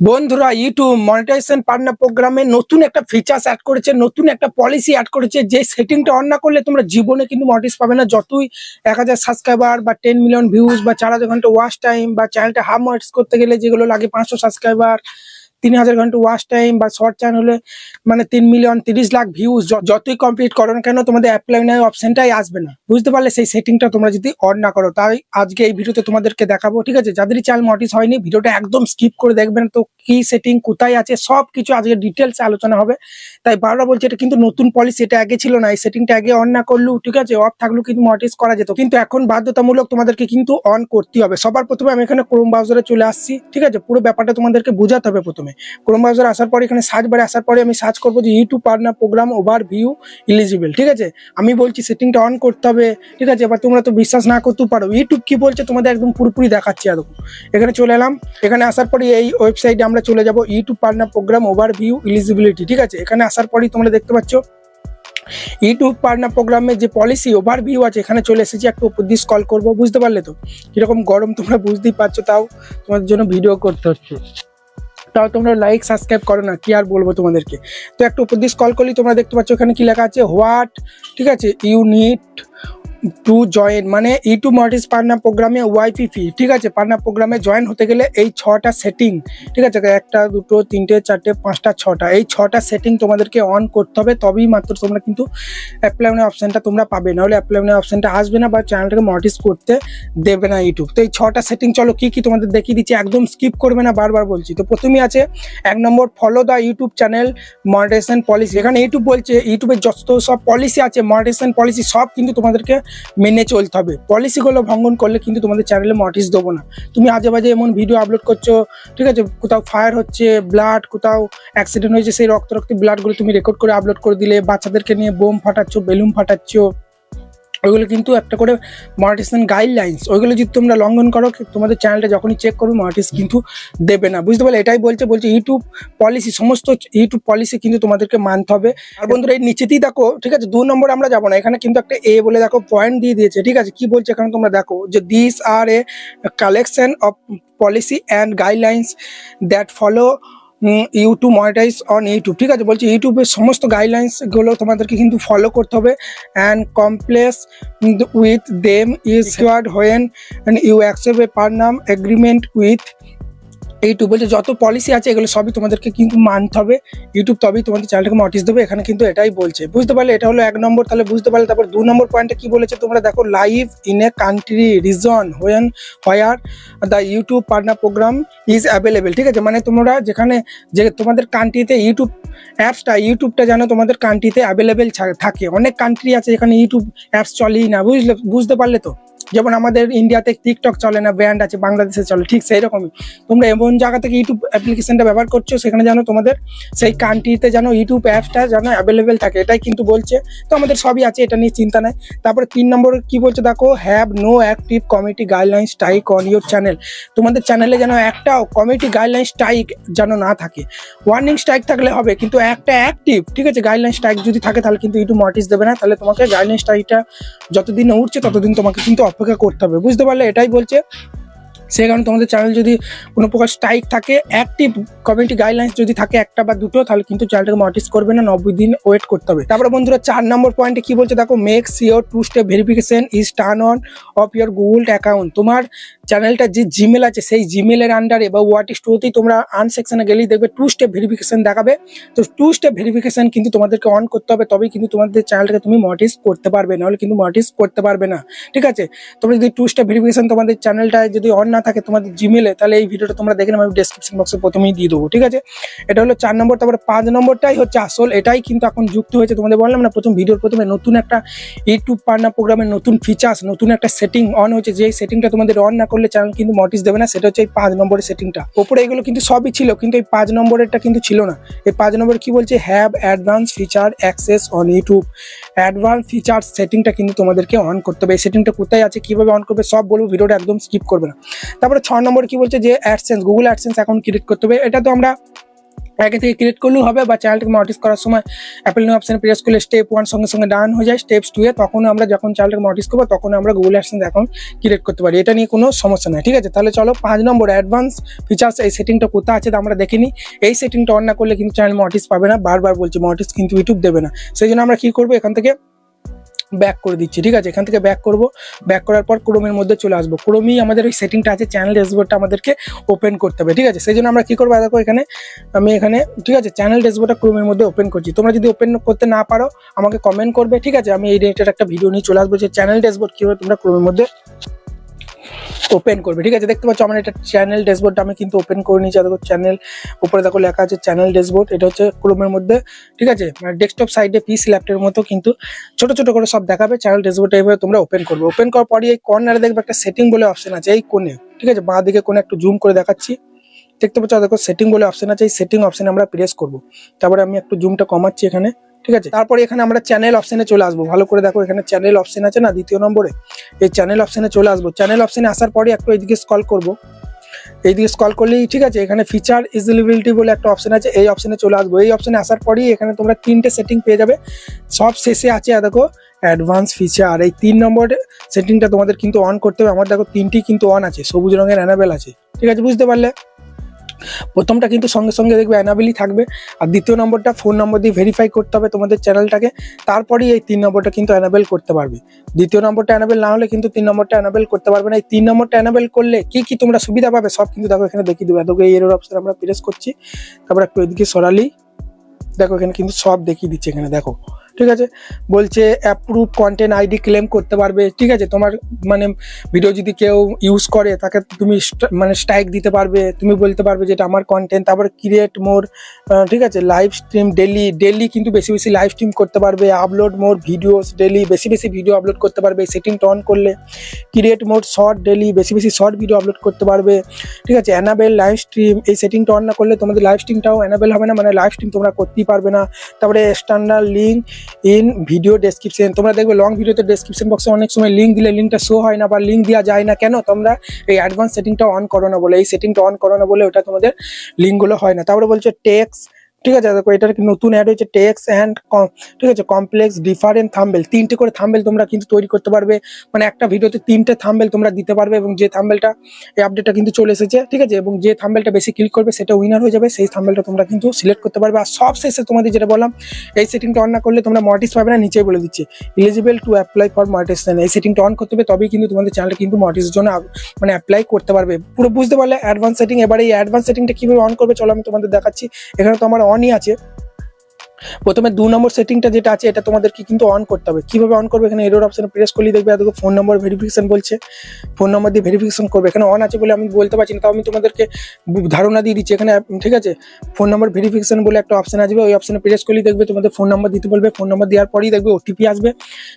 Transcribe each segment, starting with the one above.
বন্ধুরা YouTube monetization partner প্রোগ্রামে নতুন একটা ফিচার্স অ্যাড করেছে, নতুন একটা পলিসি অ্যাড করেছে, যে সেটিংটা অন না করলে তোমরা জীবনে কিন্তু মনিটাইজ পাবে না। যতই এক হাজার সাবস্ক্রাইবার বা টেন মিলিয়ন ভিউজ বা চার হাজার ঘণ্টা ওয়াশ টাইম বা চ্যানেলটা হাফ মনিটাইজ করতে গেলে যেগুলো লাগে পাঁচশো সাবস্ক্রাইবার তিন হাজার ঘণ্টা ওয়াচ টাইম বা শর্ট চ্যানেল মানে তিন মিলিয়ন তিরিশ লাখ ভিউজ যতই কমপ্লিট করো না কেন, তোমাদের অ্যাপ্লাই নাই অপশনটাই আসবে না। বুঝতে পারলে সেই সেটিংটা তোমরা যদি অন না করো, তাই আজকে এই ভিডিওতে তোমাদেরকে দেখাবো, ঠিক আছে? যাদেরই চ্যানেল মটিস হয়নি ভিডিওটা একদম স্কিপ করে দেখবেন তো কি সেটিং কোথায় আছে সব কিছু আজকে ডিটেলস আলোচনা হবে। তাই বারবার বলছি, এটা কিন্তু নতুন পলিসি এটা আগে ছিল না, এই সেটিংটা আগে অন না করলেও, ঠিক আছে? অফ থাকলেও কিন্তু মটিস করা যেত। কিন্তু এখন বাধ্যতামূলক তোমাদেরকে কিন্তু অন করতে হবে। সবার প্রথমে আমি এখানে ক্রোম ব্রাউজারে চলে আসছি, ঠিক আছে? পুরো ব্যাপারটা তোমাদেরকে বোঝাতে হবে প্রথমে। ক্রোম ব্রাউজার আসার পরে এখানে সার্চ বারে আসার পরে আমি সার্চ করব যে YouTube partner program overview eligible, ঠিক আছে? আমি বলছি সেটিংটা অন করতে হবে, ঠিক আছে? এবার তোমরা তো বিশ্বাস না করতেও পারো। ইউটিউব কি বলছে তোমাদের একদম পুরোপুরি দেখাচ্ছি এরকম এখানে চলে এলাম। এখানে আসার পরে এই ওয়েবসাইটে আমরা চলে যাব YouTube partner program overview eligibility, ঠিক আছে? এখানে আসার পরেই তোমরা দেখতে পাচ্ছ, ইউটিউব পার্টনার প্রোগ্রামে যে পলিসি ওভারভিউ আছে, এখানে চলে এসেছি। একটু উপর দিয়ে স্কল করব, বুঝতে পারলে তো? কীরকম গরম তোমরা বুঝতেই পারছ, তাও তোমাদের জন্য ভিডিও করতে হচ্ছে। তাও তোমরা লাইক সাবস্ক্রাইব করো না, কি আর বলব তোমাদেরকে? তো একটু দিস কল করলেই তোমরা দেখতে পাচ্ছ ওখানে কি লেখা আছে হোয়াট ঠিক আছে ইউ নিড টু জয়েন মানে ইউটিউব মার্টিস পার্টনার প্রোগ্রামে ওয়াইপি ফি ঠিক আছে? পার্টনার প্রোগ্রামে জয়েন হতে গেলে এই ছটা সেটিং ঠিক আছে? একটা, দুটো, তিনটে, চারটে, পাঁচটা, ছটা, এই ছটা সেটিং তোমাদেরকে অন করতে হবে, তবেই মাত্র তোমরা কিন্তু অ্যাপ্লাই অপশানটা তোমরা পাবে। নাহলে অ্যাপ্লাই অপশানটা আসবে না বা চ্যানেলটাকে মডিস করতে দেবে না ইউটিউব তো এই ছটা সেটিং চলো কি কি তোমাদের দেখিয়ে দিচ্ছি, একদম স্কিপ করবে না, বারবার বলছি। তো প্রথমেই আছে, এক নম্বর follow the YouTube channel monetization policy এখানে ইউটিউব বলছে ইউটিউবের যত সব পলিসি আছে মনিটাইজেশন পলিসি সব কিন্তু তোমাদেরকে মেনে চলতে হবে। পলিসিগুলো ভঙ্গন করলে কিন্তু তোমাদের চ্যানেলে মটিস দেবো না। তুমি আজে বাজে এমন ভিডিও আপলোড করছ, ঠিক আছে? কোথাও ফায়ার হচ্ছে ব্লাড কোথাও অ্যাক্সিডেন্ট হয়েছে, সেই রক্ত রক্ত ব্লাডগুলো তুমি রেকর্ড করে আপলোড করে দিলে বাচ্চাদেরকে নিয়ে বোম ফাটাচ্ছ, বেলুন ফাটাচ্ছ। ওইগুলো কিন্তু একটা করে মনিটাইজেশন গাইডলাইন্স ওইগুলো যদি তোমরা লঙ্ঘন করো, তোমাদের চ্যানেলটা যখনই চেক করবে মনিটাইজ কিন্তু দেবে না। বুঝতে পারলে? এটাই বলছে বলছে ইউটিউব পলিসি সমস্ত ইউটিউব পলিসি কিন্তু তোমাদেরকে মানতে হবে। আর বন্ধুরা, এই নিচেতেই দেখো, ঠিক আছে? দু নম্বরে আমরা যাব না। এখানে কিন্তু একটা এ বলে দেখো পয়েন্ট দিয়ে দিয়েছে, ঠিক আছে? কি বলছে এখানে তোমরা দেখো, যে this are a collection of policy and guidelines that follow you to monetize on YouTube ঠিক আছে বলছি ইউটিউবের সমস্ত গাইডলাইন্সগুলো তোমাদেরকে কিন্তু ফলো করতে হবে। And complies with them is when you accept a partner agreement with YouTube বলছে যত পলিসি আছে, এগুলো সবই তোমাদেরকে কিন্তু মানতে হবে। ইউটিউব তবেই তোমাদের চ্যানেলটাকে নোটিস দেবে, এখানে কিন্তু এটাই বলছে। বুঝতে পারলে এটা হলো এক নম্বর, তাহলে বুঝতে পারলে তারপর দু নম্বর পয়েন্টে কি বলেছে তোমরা দেখো live in a country region when where the YouTube partner program is available ঠিক আছে? মানে তোমরা যেখানে, যে তোমাদের কান্ট্রিতে ইউটিউব অ্যাপসটা ইউটিউবটা যেন তোমাদের কান্ট্রিতে অ্যাভেলেবেল থাকে। অনেক কান্ট্রি আছে যেখানে ইউটিউব অ্যাপস চলেই না, বুঝলে, বুঝতে পারলে তো? যেমন আমাদের ইন্ডিয়াতে টিকটক চলে না ব্যান্ড আছে, বাংলাদেশে চলে, ঠিক সেই রকমই তোমরা এমন জায়গা থেকে ইউটিউব অ্যাপ্লিকেশনটা ব্যবহার করছ, সেখানে যেন তোমাদের সেই কান্ট্রিতে যেন ইউটিউব অ্যাপসটা যেন অ্যাভেলেবেল থাকে, এটাই কিন্তু বলছে। তো আমাদের সবই আছে, এটা নিয়ে চিন্তা নাই। তারপরে তিন নম্বর কি বলছে দেখো have no active community guideline strike on your channel তোমাদের চ্যানেলে যেন একটাও কমিটি গাইডলাইন স্ট্রাইক যেন না থাকে। ওয়ার্নিং স্ট্রাইক থাকলে হবে, কিন্তু একটা অ্যাক্টিভ ঠিক আছে গাইডলাইন স্ট্রাইক যদি থাকে তাহলে কিন্তু ইউটিউব নোটিস দেবে না। তাহলে তোমাকে গাইডলাইন স্ট্রাইকটা যতদিন উঠছে, ততদিন তোমাকে কিন্তু অপেক্ষা করতে হবে। বুঝতে পারলে? এটাই বলছে। সেই কারণে তোমাদের চ্যানেল যদি কোনো প্রকার স্ট্রাইক থাকে অ্যাক্টিভ কমিউনিটি গাইডলাইন্স যদি থাকে একটা বা দুটো, তাহলে কিন্তু চ্যানেলটাকে নোটিস করবে না, নব্বই দিন ওয়েট করতে হবে। তারপরে বন্ধুরা, চার নম্বর পয়েন্টে কি বলছে? দেখো make sure two step verification is turn on of your Google account তোমার চ্যানেলটা যে জিমেল আছে, সেই জিমেলের আন্ডারে বা ওয়াট স্টোতেই তোমরা আন সেকশনে গেলেই দেখবে টু স্টেপ ভেরিফিকেশন দেখাবে। তো টু স্টেপ ভেরিফিকেশন কিন্তু তোমাদেরকে অন করতে হবে, তবেই কিন্তু তোমাদের চ্যানেলটাকে তুমি মটিস করতে পারবে, নাহলে কিন্তু মটিস করতে পারবে না। ঠিক আছে? তোমরা যদি টু স্টেপ ভেরিফিকেশন তোমাদের চ্যানেলটা যদি অন না থাকে তোমাদের জিমেলে তাহলে এই ভিডিওটা তোমরা দেখে আমি ডেসক্রিপশন বক্সে প্রথমেই দিয়ে দেবো। ঠিক আছে? এটা হলো চার নম্বর, তারপরে পাঁচ নম্বরটাই হচ্ছে আসল। এটাই কিন্তু এখন যুক্ত হয়েছে তোমাদের বললাম না, প্রথম ভিডিওর প্রথমে নতুন একটা ইউটিউব পার্টনার প্রোগ্রামের নতুন ফিচার্স নতুন একটা সেটিং অন হয়েছে যে সেটিংটা তোমাদের অন না চ্যানেল কিন্তু মটিস দেবে না, সেটা হচ্ছে এই পাঁচ নম্বরের সেটিংটা ওপরে এগুলো কিন্তু সবই ছিল, কিন্তু এই পাঁচ নম্বরেরটা কিন্তু ছিল না। এই পাঁচ নম্বর কি বলছে? Have advance feature access on YouTube advance feature সেটিংটা কিন্তু তোমাদেরকে অন করতে হবে। এই সেটিংটা কোথায় আছে, কীভাবে অন করবে, সব বলব, ভিডিওটা একদম স্কিপ করবে না। তারপরে ছ নম্বর কি বলছে যে AdSense Google AdSense account create করতে হবে। এটা তো আমরা আগে থেকে ক্রিয়েট করলেও হবে বা চ্যানেলটাকে মনিটাইজ করার সময় অ্যাপেল নিউ অপশানে প্রেস করলে স্টেপ ওয়ান সঙ্গে সঙ্গে ডান হয়ে যায়। স্টেপস টু এ তখন আমরা যখন চ্যানেলটাকে মনিটাইজ করব তখন আমরা গুগল অ্যাডসেন্স অ্যাকাউন্ট ক্রিয়েট করতে পারি। এটা নিয়ে কোনো সমস্যা নেই, ঠিক আছে? তাহলে চলো পাঁচ নম্বর অ্যাডভান্স ফিচার্স এই সেটিংটা কোথায় আছে তা আমরা দেখিনি এই সেটিংটা অন না করলে কিন্তু চ্যানেল মনিটাইজ পাবে না। বারবার বলছি মনিটাইজ কিন্তু ইউটিউব দেবে না। সেই জন্য আমরা কী করব? এখান থেকে ব্যাক করে দিচ্ছি, ঠিক আছে? এখান থেকে ব্যাক করব। ব্যাক করার পর ক্রোমের মধ্যে চলে আসব। ক্রোমই আমাদের ওই সেটিংটা আছে চ্যানেল ড্যাশবোর্ডটা আমাদেরকে ওপেন করতে হবে, ঠিক আছে? সেই জন্য আমরা কী করব? দেখো এখানে আমি এখানে, ঠিক আছে? চ্যানেল ড্যাশবোর্ডটা ক্রোমের মধ্যে ওপেন করছি। তোমরা যদি ওপেন করতে না পারো, আমাকে কমেন্ট করবে, ঠিক আছে? আমি এই রিলেটেড একটা ভিডিও নিয়ে চলে আসব যে চ্যানেল ড্যাশবোর্ড কীভাবে তোমরা ক্রোমের মধ্যে ওপেন করবে। ঠিক আছে? দেখতে পাচ্ছ আমার এটা চ্যানেল ড্যাশবোর্ডটা আমি কিন্তু ওপেন করে নিয়েছি। দেখো চ্যানেল উপরে দেখো লেখা আছে চ্যানেল ড্যাশবোর্ড এটা হচ্ছে ক্রোমের মধ্যে। ঠিক আছে? মানে ডেস্কটপ সাইডে পিস ল্যাপটপের মতো কিন্তু ছোট ছোট করে সব দেখাবে। চ্যানেল ড্যাশবোর্ডটা এইভাবে তোমরা ওপেন করবে। ওপেন করার পরই এই কর্নারে দেখবে একটা সেটিং বলে অপশন আছে এই কোণে। ঠিক আছে? বাঁ দিকে কোণে একটু জুম করে দেখাচ্ছি। দেখতে পাচ্ছ? দেখো সেটিং বলে অপশন আছে। এই সেটিং অপশনে আমরা প্রেস করব। তারপরে আমি একটু জুমটা কমাচ্ছি এখানে। ঠিক আছে? তারপরে এখানে আমরা চ্যানেল অপশনে চলে আসব। ভালো করে দেখো, এখানে চ্যানেল অপশন আছে না? দ্বিতীয় নম্বরে। এই চ্যানেল অপশনে চলে আসব। চ্যানেল অপশনে আসার পরে একটু এইদিকে স্কল করব। এইদিকে স্কল করলেই ঠিক আছে, এখানে ফিচার ইজিলিবিলিটি বলে একটা অপশন আছে, এই অপশনে চলে আসব। এই অপশনে আসার পরেই এখানে তোমরা তিনটে সেটিং পেয়ে যাবে। সব শেষে আছে দেখো অ্যাডভান্স ফিচার এই তিন নম্বর সেটিংটা তোমাদের কিন্তু অন করতে হবে। আমার দেখো তিনটি কিন্তু অন আছে। সবুজ রঙের অ্যানাবেল আছে। ঠিক আছে, বুঝতে পারলে? প্রথমটা কিন্তু সঙ্গে সঙ্গে দেখবে অ্যানাবেলই থাকবে। আর দ্বিতীয় নম্বরটা ফোন নম্বর দিয়ে ভেরিফাই করতে হবে তোমাদের চ্যানেলটাকে। তারপরেই এই তিন নম্বরটা কিন্তু অ্যানাবেল করতে পারবে। দ্বিতীয় নম্বরটা অ্যানাবেল না হলে কিন্তু তিন নম্বরটা অ্যানাবেল করতে পারবে না। এই তিন নম্বরটা অ্যানাবেল করলে কি কি তোমরা সুবিধা পাবে সব কিন্তু দেখো এখানে দেখিয়ে দেবে। দেখো এই এরোর অপশন আমরা প্রেস করছি। তারপর একটু এদিকে সরালি। দেখো এখানে কিন্তু সব দেখিয়ে দিচ্ছে এখানে, দেখো। ঠিক আছে? বলছে অ্যাপ্রুভ কন্টেন্ট আইডি ক্লেম করতে পারবে। ঠিক আছে, তোমার মানে ভিডিও যদি কেউ ইউজ করে, তাকে তুমি মানে স্ট্রাইক দিতে পারবে। তুমি বলতে পারবে যে এটা আমার কন্টেন্ট তারপর ক্রিয়েট মোর ঠিক আছে? লাইভ স্ট্রিম ডেলি ডেলি কিন্তু বেশি বেশি লাইভ স্ট্রিম করতে পারবে। আপলোড মোর ভিডিওস ডেলি বেশি বেশি ভিডিও আপলোড করতে পারবে। সেটিংটা অন করলে ক্রিয়েট মোর শর্ট ডেলি বেশি বেশি শর্ট ভিডিও আপলোড করতে পারবে। ঠিক আছে? অ্যানাবেল লাইভ স্ট্রিম এই সেটিংটা অন না করলে তোমাদের লাইভ স্ট্রিমটাও অ্যানাবেল হবে না। মানে লাইভ স্ট্রিম তোমরা করতেই পারবে না। তারপরে standard link in video description তোমরা দেখবে লং ভিডিওতে ডেসক্রিপশন বক্সে অনেক সময় লিঙ্ক দিলে লিঙ্কটা শো হয় না বা লিঙ্ক দেওয়া যায় না। কেন? তোমরা এই অ্যাডভান্স সেটিংটা অন করো না বলে, এই সেটিংটা অন করো না বলে ওটা তোমাদের লিঙ্কগুলো হয় না। তারপরে বলছে টেক্স ঠিক আছে, দেখো এটার নতুন অ্যাড হয়েছে টেক্স অ্যান্ড ঠিক আছে কমপ্লেক্স ডিফারেন্ট থাম্বেল তিনটে করে থাম্বেল তোমরা কিন্তু তৈরি করতে পারবে। মানে একটা ভিডিওতে তিনটে থাম্বেল তোমরা দিতে পারবে এবং যে থাম্বেলটা এই আপডেটটা কিন্তু চলে এসেছে, ঠিক আছে, এবং যে থাম্বেলটা বেশি ক্লিক করবে সেটা উইনার হয়ে যাবে, সেই থাম্বেলটা তোমরা কিন্তু সিলেক্ট করতে পারবে। আর সব শেষে তোমাদের যেটা বললাম, এই সেটিংটা অন না করলে তোমরা মটিস পাবে না, নিচেই বলে দিচ্ছে। Eligible to apply for monetization এই সেটিংটা অন করতে হবে, তবেই কিন্তু তোমাদের চ্যানেলটা কিন্তু মটিসের জন্য মানে অ্যাপ্লাই করতে পারবে। পুরো বুঝতে পারলে অ্যাডভান্স সেটিং এবারে এই অ্যাডভান্স সেটিংটা কীভাবে অন করবে, চলো আমি তোমাদের দেখাচ্ছি। এখানে তো আমার অনই আছে। প্রথমে দু নম্বর সেটিংটা যেটা আছে, এটা তোমাদেরকে কিন্তু অন করতে হবে। কীভাবে অন করবে? এখানে এরোর অপশনে প্রেস করলে দেখবে এত ফোন নম্বর ভেরিফিকেশন বলছে। ফোন নম্বর দিয়ে ভেরিফিকেশন করবে। এখানে অন আছে বলে আমি বলতে পারছি না, তাও আমি তোমাদেরকে ধারণা দিয়ে দিচ্ছি। এখানে ঠিক আছে? ফোন নম্বর ভেরিফিকেশন বলে একটা অপশন আসবে, ওই অপশনে প্রেস করলেই দেখবে তোমাদের ফোন নাম্বার দিতে বলবে। ফোন নম্বর দেওয়ার পরেই দেখবে ওটিপি আসবে।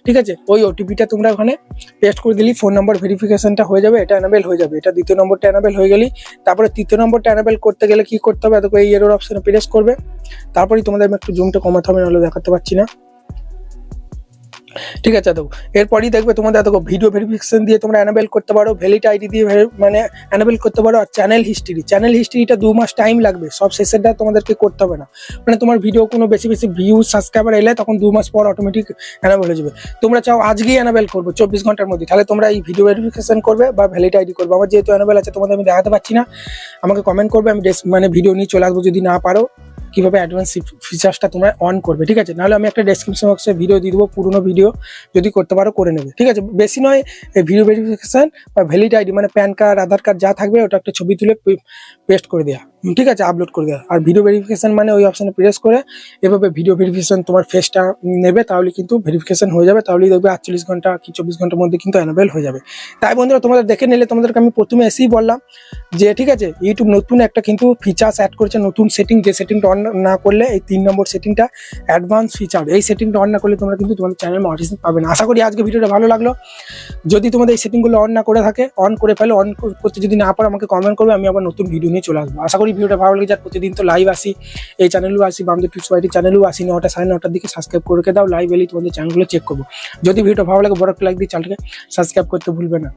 ঠিক আছে? ওই ওটিপিটা তোমরা ওখানে পেস্ট করে দিলি ফোন নাম্বার ভেরিফিকেশনটা হয়ে যাবে, এটা অ্যানাবেল হয়ে যাবে। এটা দ্বিতীয় নম্বরটা অ্যানাবেল হয়ে গেলেই, তারপরে তৃতীয় নম্বরটা অ্যানাবেল করতে গেলে কি করতে হবে? দেখো এই এরোর অপশনে প্রেস করবে। তারপরেই তোমাদের আমি একটু জুমটা কমাতে হবে, নাহলে দেখাতে পারছি না। ঠিক আছে দেখো এরপরই দেখবে তোমাদের দেখো ভিডিও ভেরিফিকেশন দিয়ে তোমরা অ্যানাবেল করতে পারো ভ্যালিড আইডি দিয়ে মানে অ্যানাবেল করতে পারো, আর চ্যানেল হিস্ট্রি চ্যানেল হিস্ট্রিটা দু মাস টাইম লাগবে, সব শেষেরটা তোমাদেরকে করতে হবে না। মানে তোমার ভিডিও কোনো বেশি বেশি ভিউ সাবস্ক্রাইবার এলে তখন দু মাস পর অটোমেটিক অ্যানাবেল হয়ে যাবে। তোমরা চাও আজকেই অ্যানাবেল করব, চব্বিশ ঘণ্টার মধ্যে। তাহলে তোমরা এই ভিডিও ভেরিফিকেশন করবে বা ভ্যালিড আইডি করবে। আমার যেহেতু অ্যানাবেল আছে, তোমাদের আমি দেখাতে পারছি না। আমাকে কমেন্ট করবে, আমি মানে ভিডিও নিয়ে চলে আসব যদি না পারো। কীভাবে অ্যাডভান্স ফিচার্সটা তোমরা অন করবে, ঠিক আছে? নাহলে আমি একটা ডেসক্রিপশন বক্সে ভিডিও দিয়ে দেবো, পুরনো ভিডিও যদি করতে পারো করে নেবে, ঠিক আছে? বেশি নয় ভিডিও ভেরিফিকেশান বা ভ্যালিড আইডি মানে প্যান কার্ড আধার কার্ড যা থাকবে ওটা একটা ছবি তুলে পেস্ট করে দেওয়া ঠিক আছে আপলোড করে দেওয়া আর ভিডিও ভেরিফিকেশান মানে ওই অপশানে প্রেস করে, এভাবে ভিডিও ভেরিফিকেশন তোমার ফেসটা নেবে, তাহলে কিন্তু ভেরিফিকেশান হয়ে যাবে, তাহলেই দেখবে আটচল্লিশ ঘণ্টা কি চব্বিশ ঘণ্টার মধ্যে কিন্তু অ্যানাবেল হয়ে যাবে। তাই বন্ধুরা, তোমাদের দেখে নিলে, তোমাদেরকে আমি প্রথমে এসেই বললাম যে, ঠিক আছে ইউটিউব নতুন একটা কিন্তু ফিচার্স অ্যাড করেছে, নতুন সেটিং যে সেটিংটা অন না করলে এই তিন নম্বর সেটিংটা অ্যাডভান্স ফিচার এই সেটিংটা অন না করলে তোমরা কিন্তু তোমাদের চ্যানেল মনিটাইজেশন পাবে না। আশা করি আজকে ভিডিওটা ভালো লাগল। যদি তোমাদের এই সেটিংগুলো অন না করে থাকে অন করে ফেলো অন করতে যদি না পারো, আমাকে কমেন্ট করবে, আমি আবার নতুন ভিডিও নিয়ে চলে আসব। আশা করি ভিডিওটা ভালো লেগে যাক, প্রতিদিন তো লাইভ আসি। এই চ্যানেলও আসি, বামদের টু চ্যানেলও আসি নটা সাড়ে নটার দিকে সাবস্ক্রাইব করে দাও লাইভ এলেই তোমাদের চ্যানেলগুলো চেক করব। যদি ভিডিওটা ভালো লাগে, বড় একটা লাইক দিয়ে চ্যানেলকে সাবস্ক্রাইব করতে ভুলবে না।